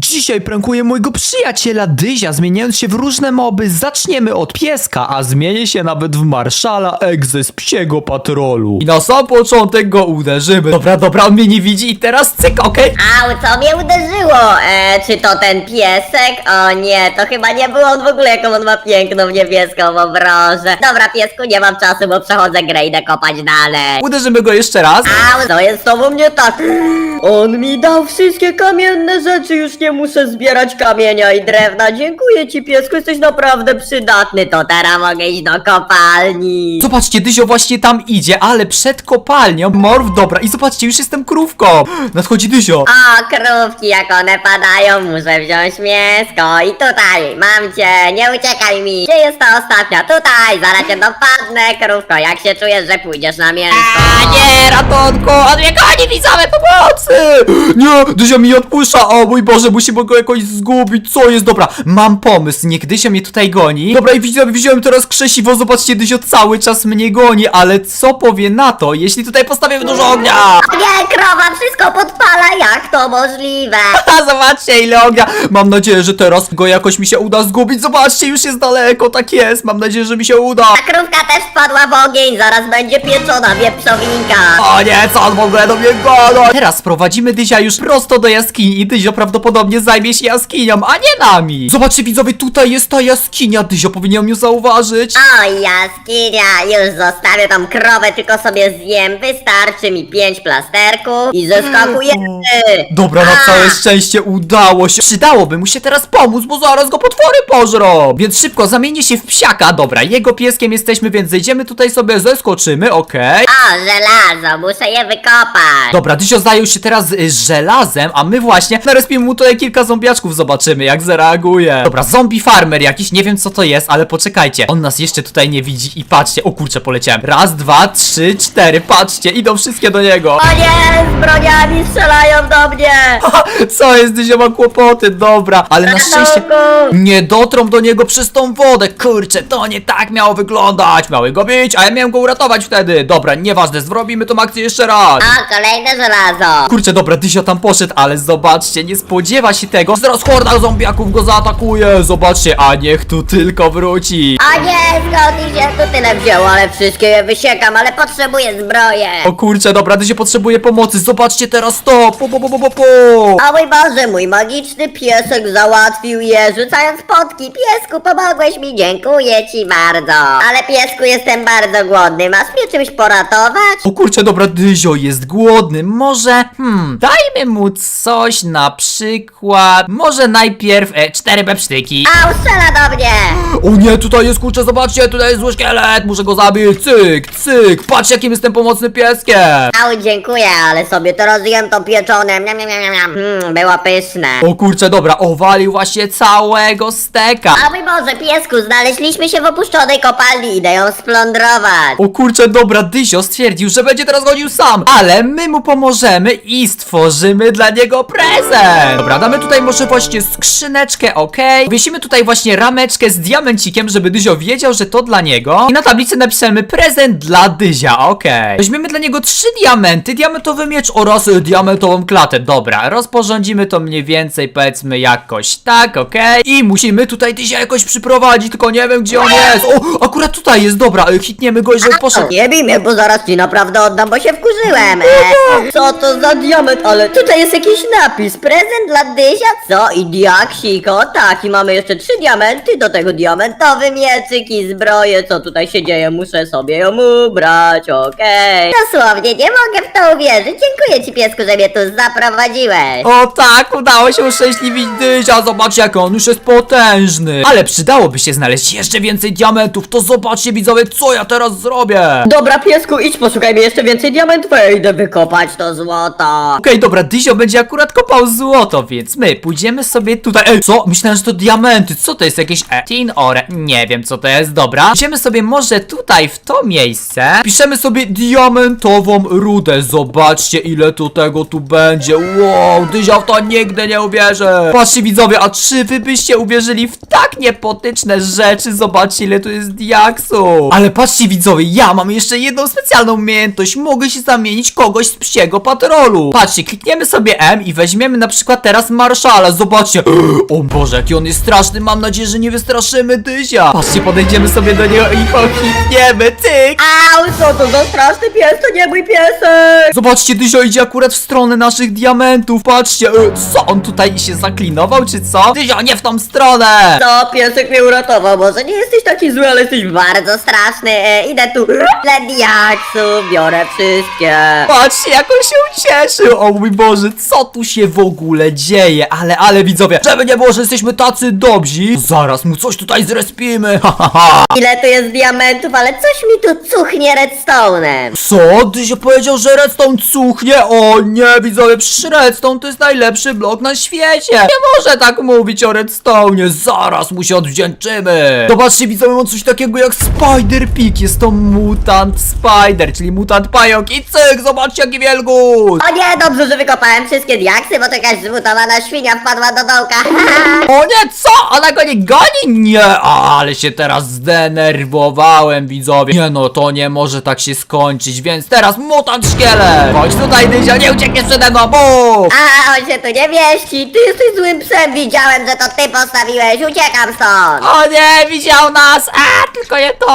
Dzisiaj prankuję mojego przyjaciela Dyzia, zmieniając się w różne moby. Zaczniemy od pieska, a zmienię się nawet w marszala Egze z psiego patrolu. I na sam początek go uderzymy. Dobra, dobra, on mnie nie widzi i teraz cyk, okej? Au, co mnie uderzyło? E, czy to ten piesek? O nie, to chyba nie był on w ogóle, jaką on ma piękną niebieską obrożę. Dobra, piesku, nie mam czasu, bo przechodzę grę, idę kopać dalej. Uderzymy go jeszcze raz. Au, co jest z tobą nie tak? On mi dał wszystkie kamienne rzeczy, już nie muszę zbierać kamienia i drewna. Dziękuję ci, piesku, jesteś naprawdę przydatny. To teraz mogę iść do kopalni. Zobaczcie, Dyzio właśnie tam idzie, ale przed kopalnią. Morf, dobra, i zobaczcie, już jestem krówką. Nadchodzi Dyzio. O, krówki, jak one padają, muszę wziąć mięsko. I tutaj, mam cię, nie uciekaj mi. Gdzie jest ta ostatnia? Tutaj, zaraz cię dopadnę, krówko. Jak się czujesz, że pójdziesz na mięsko? A nie, ratunku, goni, widzowie, pomocy! Nie, Dyzio mi odpuszcza, o mój Boże, musimy go jakoś zgubić, co jest? Dobra, mam pomysł, niech Dyzio mnie tutaj goni. Dobra, i widzowie, wziąłem teraz krzesiwo, zobaczcie, Dyzio cały czas mnie goni, ale co powie na to, jeśli tutaj postawię dużo ognia? Nie, krowa, wszystko podpala, jak to możliwe? Zobaczcie ile ognia! Mam nadzieję, że teraz go jakoś mi się uda zgubić. Zobaczcie, już jest daleko, tak jest. Mam nadzieję, że mi się uda. Ta krówka też wpadła w ogień, zaraz będzie pieczona wieprzowinka. O nie, co on w ogóle do mnie gada? Teraz sprowadzimy Dyzia już prosto do jaskini i Dyzio prawdopodobnie zajmie się jaskinią, a nie nami. Zobaczcie widzowie, tutaj jest ta jaskinia. Dyzio powinien ją zauważyć. O, jaskinia, już zostawię tą krowę, tylko sobie zjem. Wystarczy mi pięć plasterków i zeskakujemy. Dobra, na całe szczęście udało się. Przydałoby mu się teraz pomóc, bo zaraz go potwory pożrą. Więc szybko zamienię się w psiaka. Dobra, jego pieskiem jesteśmy, więc zejdziemy tutaj sobie, zeskoczymy, okej. O, żelazo, muszę je wykopać. Dobra, Dysio zajął się teraz y, żelazem, a my właśnie narespimy mu tutaj kilka zombiaczków, zobaczymy jak zareaguje. Dobra, zombie farmer jakiś, nie wiem co to jest, ale poczekajcie. On nas jeszcze tutaj nie widzi i patrzcie, o kurczę, poleciałem. Raz, dwa, trzy, cztery, patrzcie, idą wszystkie do niego. O nie, z broniami strzelają do mnie. Co jest, Dysio ma kłopoty, dobra, ale na szczęście nie dotrą do niego przez tą wodę. Kurczę, to nie tak miało wyglądać. Miały go bić, a ja miałem go uratować wtedy. Dobra, nieważne, zrobimy tą akcję jeszcze raz. O, kolejne żelazo. Kurczę, dobra, Dysio tam poszedł, ale zobaczcie, nie się tego. Zaraz horda zombiaków go zaatakuje. Zobaczcie, a niech tu tylko wróci. O nie, skąd ich się tu tyle wzięło, ale wszystkie je wysiekam, ale potrzebuję zbroję. O kurczę, dobra, Dysio potrzebuje pomocy. Zobaczcie teraz to. Po, po, po, po, po, po. O mój Boże, mój magiczny piesek załatwił je, rzucając potki. Piesku, pomogłeś mi, dziękuję ci bardzo. Ale piesku, jestem bardzo głodny, masz mnie czymś poratować? O kurczę, dobra, Dyzio jest głodny. Może, hmm, dajmy mu coś na przykład. Może najpierw e, cztery bepsztyki. Au, strzela do mnie! O nie, tutaj jest kurczę, zobaczcie, tutaj jest zły szkielet. Muszę go zabić. Cyk, cyk. Patrz, jakim jestem pomocnym pieskiem. Au, dziękuję, ale sobie to rozjem to pieczone. Miam, miam, miam, miam, miam. Hmm, było pyszne. O kurczę, dobra, owalił właśnie całego steka. O mój Boże, piesku, znaleźliśmy się w opuszczonej kopalni, idę ją splądrować. O kurczę, dobra, Dysio stwierdził, że będzie teraz chodził sam, ale my mu pomożemy i stworzymy dla niego prezent. Dobra, damy tutaj może właśnie skrzyneczkę, okej. Wiesimy tutaj właśnie rameczkę z diamencikiem, żeby Dyzio wiedział, że to dla niego. I na tablicy napiszemy prezent dla Dyzia, okej. Weźmiemy dla niego trzy diamenty, diamentowy miecz oraz y, diamentową klatę. Dobra, rozporządzimy to mniej więcej, powiedzmy jakoś tak, okej. I musimy tutaj Dyzia jakoś przyprowadzić, tylko nie wiem gdzie on jest. O, akurat tutaj jest, dobra, y, hitniemy go i żeby poszedł. Nie bij mnie, bo zaraz ci naprawdę oddam, bo się wkurzyłem. E, co to za diament? Ale tutaj jest jakiś napis. Prezent dla Dysia, co? I diaksik, o tak. I mamy jeszcze trzy diamenty, do tego diamentowy mieczyk i zbroję. Co tutaj się dzieje? Muszę sobie ją ubrać, okej. Dosłownie, nie mogę w to uwierzyć. Dziękuję ci, piesku, że mnie tu zaprowadziłeś. O tak, udało się uszczęśliwić Dyzia, zobaczcie jak on już jest potężny. Ale przydałoby się znaleźć jeszcze więcej diamentów, to zobaczcie widzowie, co ja teraz zrobię. Dobra, piesku, idź poszukaj mi jeszcze więcej diamentów, ja idę wykopać to złoto. Okej, dobra, Dyzio będzie akurat kopał złoto, więc my pójdziemy sobie tutaj. Ej, co? Myślałem, że to diamenty. Co to jest jakieś e, tin ore? Nie wiem, co to jest. jest, dobra. Idziemy sobie może tutaj, w to miejsce. Piszemy sobie diamentową rudę. Zobaczcie, ile tu tego tu będzie. Wow, Dyzia w to nigdy nie uwierzę. Patrzcie widzowie, a czy wy byście uwierzyli w tak niepotyczne rzeczy? Zobaczcie, ile tu jest diaksu. Ale patrzcie widzowie, ja mam jeszcze jedną specjalną umiejętność. Mogę się zamienić kogoś z psiego patrolu. Patrzcie, klikniemy sobie M i weźmiemy na przykład teraz Marszala. Zobaczcie. O Boże, jaki on jest straszny. Mam nadzieję, że nie wystraszymy Dyzia. Patrzcie, podejdziemy sobie do niego i go hitniemy. Tyk. Au, co to za straszny pies, to nie mój piesek! Zobaczcie, Dyzio idzie akurat w stronę naszych diamentów. Patrzcie, e, co on tutaj się zaklinował, czy co? Dyzio, nie w tą stronę. Co, piesek mnie uratował, może nie jesteś taki zły, ale jesteś bardzo straszny. E, idę tu dla diaksu, biorę wszystkie. Patrzcie, jak on się ucieszył! O mój Boże, co tu się w ogóle dzieje? Ale, ale widzowie, żeby nie było, że jesteśmy tacy dobrzy, zaraz mu coś tutaj zrespimy, ha, ha, ha. Ile tu jest diamentów, ale coś mi tu cuchnie redstone'em. Co? Ty się powiedział, że redstone cuchnie? O nie, widzowie, przecież redstone to jest najlepszy blok na świecie! Nie może tak mówić o redstone, zaraz mu się odwdzięczymy! Zobaczcie, widzowie, mam coś takiego jak Spider Pig, jest to mutant spider, czyli mutant pająk i cyk, zobaczcie jaki wielgus! O nie, dobrze, że wykopałem wszystkie diaksy, bo to jakaś zmutowana świnia wpadła do dołka. O nie, co? Ona go nie goni? Nie, ale się teraz zdenerwowałem, widzowie. Nie no, to nie może tak się skończyć, więc teraz mutant szkielet! Chodź tutaj, Dyzio, nie uciekniesz przede mną, bum! A, on się tu nie mieści. Ty jesteś złym psem, widziałem, że to ty postawiłeś. Uciekam stąd. O nie, widział nas! A, tylko nie to!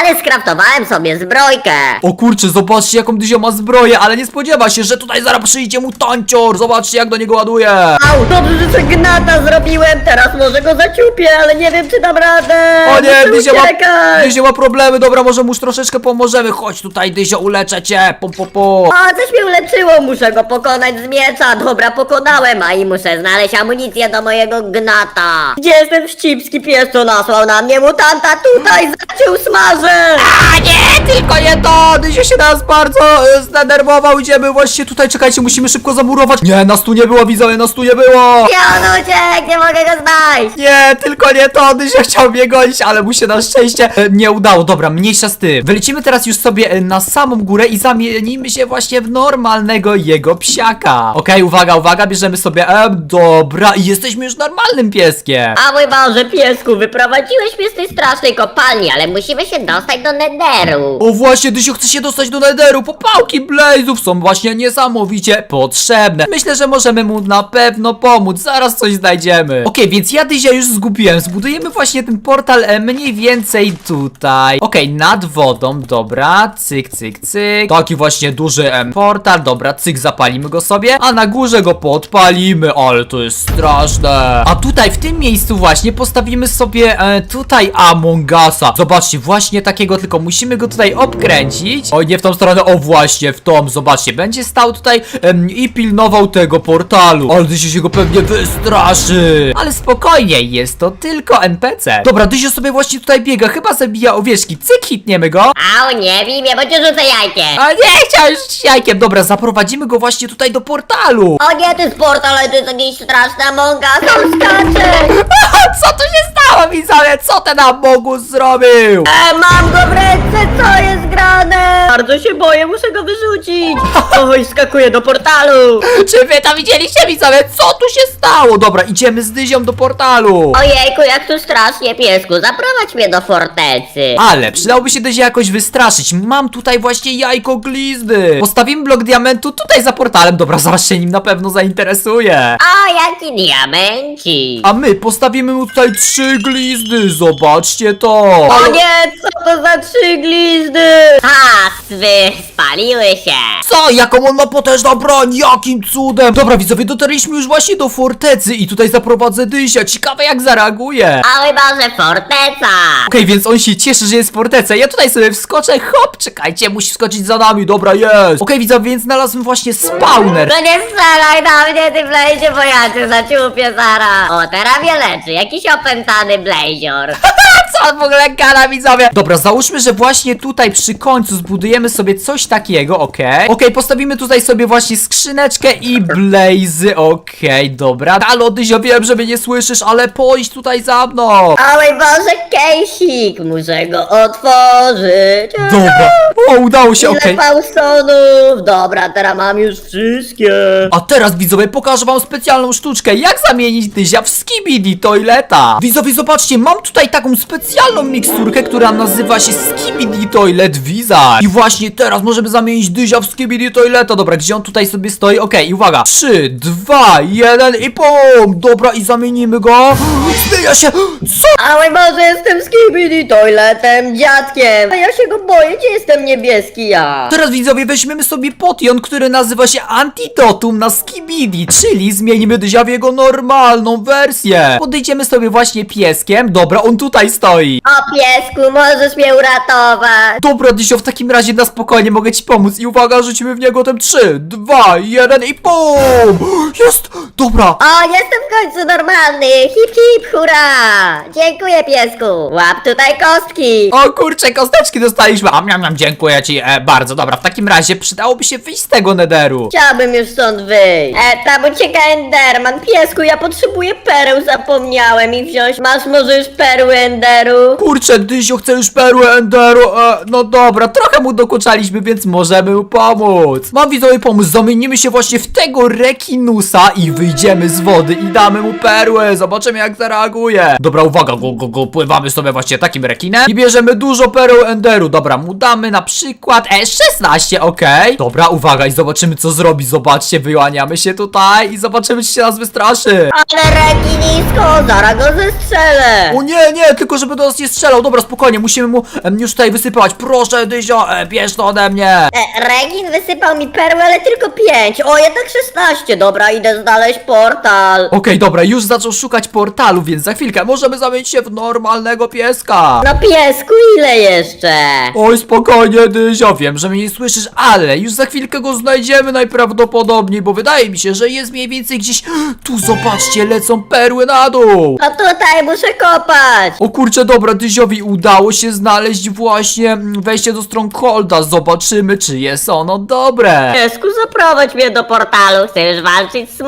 Ale skraftowałem sobie zbrojkę. O kurczę, zobaczcie jaką Dyzio ma zbroję, ale nie spodziewa się, że tutaj zaraz przyjdzie mu tancior! Zobaczcie jak do niego ładuje! Au, dobrze, że gnata zrobiłem. Teraz może go zaciupię, ale nie wiem, czy dam radę. O nie, Muszę Dyzio ma, uciekać. Dyzio ma problemy, dobra, może mu troszeczkę pomożemy. Chodź tutaj, Dyzio, uleczę cię, po, po, po. O, coś mnie uleczyło, muszę go pokonać z miecza. Dobra, pokonałem, a i muszę znaleźć amunicję do mojego gnata. Gdzie jest ten wścibski pies, co nasłał na mnie mutanta? Tutaj zaciął smażę. A nie, tylko nie to! Dyzio się nas bardzo e, zdenerwował, idziemy właśnie tutaj, czekajcie, musimy szybko zamurować. Nie, nas tu nie było, widzowie, nas tu nie było! Gdzie on uciekł? Nie mogę go znaleźć. Nie, tylko nie to, Dyzio chciał mnie gonić, ale mu się na szczęście e, nie udało. Dobra, mniejsza z tym. Wylecimy teraz już sobie e, na samą górę i zamienimy się właśnie w normalnego jego psiaka. Okej, uwaga, uwaga, bierzemy sobie, e, dobra, i jesteśmy już normalnym pieskiem. A mój Boże, piesku, wyprowadziłeś mnie z tej strasznej kopalni, ale musimy się dostać do Nederu. O właśnie, Dysiu chce się dostać do Nederu, popałki Blazów są właśnie niesamowicie potrzebne. Myślę, że możemy mu na pewno pomóc, zaraz coś znajdziemy. Okej, więc ja Dyzia już zgubiłem, zbudujemy właśnie ten portal e, mniej więcej tutaj. Okej, nad wodą, dobra, cyk, cyk, cyk. Taki właśnie duży em, portal, dobra, cyk, zapalimy go sobie, a na górze go podpalimy, ale to jest straszne. A tutaj, w tym miejscu właśnie postawimy sobie e, tutaj Among Usa. Zobaczcie, właśnie takiego, tylko musimy go tutaj obkręcić. Oj, nie w tą stronę, o właśnie, w tą, zobaczcie, będzie stał tutaj em, i pilnował tego portalu. Ale Dysio się go pewnie wystraszy. Ale spokojnie, jest to tylko NPC. Dobra, Dysio sobie właśnie tutaj biega, chyba zabija owieczki. Cyk, hitniemy go. Au, nie bij mnie, bo cię rzucę jajkiem. A nie, chciałem rzucić jajkiem. Dobra, zaprowadzimy go właśnie tutaj do portalu. O nie, to jest portal, ale to jest jakiś straszny Among Us, on skacze. Co tu się stało, widzowie? Co ten Amogus zrobił? E, mam go w ręce, co jest grane? Bardzo się boję, muszę go wyrzucić. Oj, skakuję do portalu. Czy wy to widzieliście, widzowie? Co tu się stało? Dobra, idziemy z Dyzią do portalu. Ojejku, jak tu strasznie, piesku, zaprowadź mnie do fortecy. Ale przydałoby się Dyzię jakoś wystraszyć. Mam tutaj właśnie jajko glizdy. Postawimy blok diamentu tutaj za portalem. Dobra, zaraz się nim na pewno zainteresuje. O, jaki diamenci. A my postawimy mu tutaj trzy glizdy. Zobaczcie to. O nie, co to za trzy glizdy? Ha, swy, spaliły się. Co? Jaką on ma potężną broń? Jakim cudem? Dobra, widzowie, dotarliśmy już właśnie do fortecy i tutaj zaprowadzę Dysia. Ciekawe jak zareaguje. O mój Boże, forteca. Okej, więc on się cieszy, że jest w fortece. Ja tutaj sobie wskoczę. Hop, czekajcie, musi wskoczyć za nami. Dobra, jest. Okej, widzowie, więc znalazłem właśnie spawner. No nie strzelaj na mnie, ty Blazie, bo ja cię zaciupię zaraz. O, teraz mnie leczy, jakiś opętany Blazior. Co co on w ogóle gada, widzowie? Dobra, załóżmy, że właśnie tutaj przy końcu zbudujemy sobie coś takiego, okej. Okej, postawimy tutaj sobie właśnie skrzyneczkę i blazy, okej, dobra. Halo, Dyzio, wiem, że mnie nie słyszysz, ale pójdź tutaj za mną. O mój Boże, kejsik, muszę go otworzyć. Dobra, o, udało się, Ile okej. paustonów? Dobra, teraz mam już wszystkie. A teraz widzowie pokażę wam specjalną sztuczkę Jak zamienić dyzia w skibidi toileta Widzowie zobaczcie mam tutaj taką specjalną miksturkę Która nazywa się skibidi toilet wizard I właśnie teraz możemy zamienić dyzia w skibidi toileta Dobra gdzie on tutaj sobie stoi Okej i uwaga 3, 2, 1 i pum Dobra i zamienimy go Zmienia się Co? A mój Boże, jestem skibidi toiletem, dziadkiem. A ja się go boję, gdzie jestem niebieski ja? Teraz widzowie weźmiemy sobie potion, który nazywa się Antidotum na Skibidi, czyli zmienimy Dyzia w jego normalną wersję. Podejdziemy sobie właśnie pieskiem, dobra, on tutaj stoi. O piesku, możesz mnie uratować. Dobra, Dysio, w takim razie na spokojnie mogę ci pomóc i uwaga, rzucimy w niego ten 3, 2, 1 i PUM! Jest! Dobra, O, jestem w końcu normalny. Hip hip, hurra. Dziękuję piesku. Łap tutaj kostki. o kurczę, kosteczki dostaliśmy, a miam, miam, dziękuję ci e, bardzo. Dobra, w takim razie przydałoby się wyjść z tego nederu. Chciałbym już stąd wyjść. E, tam ucieka Enderman. Piesku, ja potrzebuję pereł, zapomniałem ich wziąć. Masz może już perły Enderu? Kurczę, Dysio chce już perły Enderu, e, no dobra, trochę mu dokuczaliśmy, więc możemy mu pomóc. Mam widzowie pomóc, zamienimy się właśnie w tego rekinusa i wyjdziemy z wody i damy mu perły, zobaczymy jak zareaguje. Dobra, uwaga, go, go, go, pływamy sobie właśnie takim rekinem i bierzemy dużo pereł Enderu. Dobra, mu damy na przykład E16, okej. Dobra, uwaga i zobaczymy co zrobi, zobaczcie, wyłaniamy się tutaj i zobaczymy czy się nas wystraszy. Ale rekinisko, zaraz go zestrzelę. O nie, nie, tylko żeby do nas nie strzelał. Dobra, spokojnie, musimy mu em, już tutaj wysypać. Proszę, Dyzio, e, bierz to ode mnie. E, Regin wysypał mi perły, ale tylko pięć. O, jednak 16. Dobra, idę znaleźć portal. Okej, dobra, już zaczął szukać portalu, więc za chwilkę możemy zamienić się w normalnego pieska. No piesku, ile jeszcze? Oj, spokojnie, Dyzio, wiem, że mnie nie słyszysz, ale już za chwilkę go znajdziemy najprawdopodobniej, bo wydaje mi się, że jest mniej więcej gdzieś... Tu, zobaczcie, lecą perły na dół. No tutaj muszę kopać. O kurczę, dobra, Dyziowi udało się znaleźć właśnie mm, wejście do Strongholda. Zobaczymy, czy jest ono dobre. Piesku, zaprowadź mnie do portalu. Chcę już walczyć z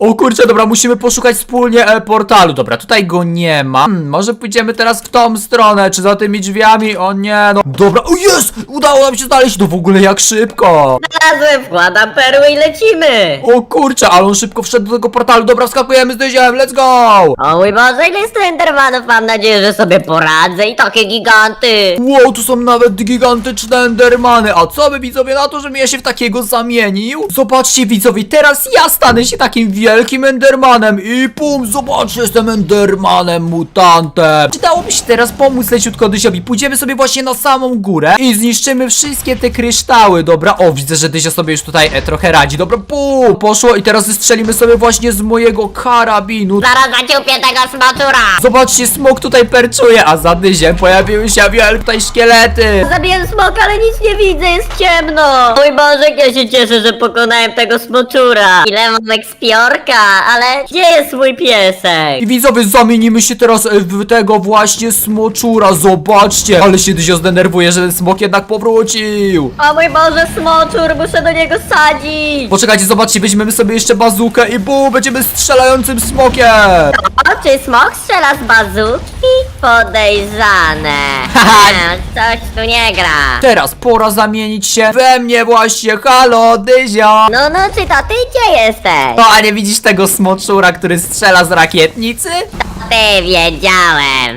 O kurczę, dobra, musimy poszukać wspólnie e, portalu. Dobra, tutaj go nie ma. Hmm, może pójdziemy teraz w tą stronę, czy za tymi drzwiami? O nie, no. Dobra, o jest! Udało nam się znaleźć. No w ogóle jak szybko. Znalazłem, wkładam perły i lecimy. O kurczę, ale on szybko wszedł do tego portalu. Dobra, wskakujemy z dyziem, let's go! O mój Boże, ile jest Endermanów? Mam nadzieję, że sobie poradzę i takie giganty. Wow, tu są nawet gigantyczne endermany. A co by widzowie na to, żebym ja się w takiego zamienił? Zobaczcie widzowie, teraz ja stanę się takim wielkim endermanem i pum, zobaczcie, jestem endermanem mutantem. Przydałoby się teraz pomóc leciutko Dysiowi. Pójdziemy sobie właśnie na samą górę i zniszczymy wszystkie te kryształy, dobra? O, widzę, że Dysio sobie już tutaj e, trochę radzi. Dobra, pum, poszło i teraz zestrzelimy sobie właśnie z mojego karabinu. Zaraz zaciupię tego smaczura. Zobaczcie, smok tutaj perczuje, a za dyziem pojawiły się wielkie tutaj szkielety. Zabiłem smoka, ale nic nie widzę, jest ciemno. Mój Boże, jak ja się cieszę, że pokonałem tego smoczura. Ile mam ekspiorka, ale gdzie jest mój piesek? I widzowie, zamienimy się teraz e, w tego właśnie smoczura, zobaczcie. Ale się Dyzio zdenerwuje, że ten smok jednak powrócił. O mój Boże, smoczur, muszę do niego sadzić. Poczekajcie, zobaczcie, weźmiemy sobie jeszcze bazukę i bum, będziemy strzelającym smokiem. O, czy smok strzela z bazuki? Podejrzane. Haha. E, Coś tu nie gra. Teraz pora zamienić się we mnie właśnie, halo, Dyzio. No, no, czy to ty gdzie jesteś? No, a nie widzisz tego smoczura, który strzela z rakietnicy? Ty wiedziałem.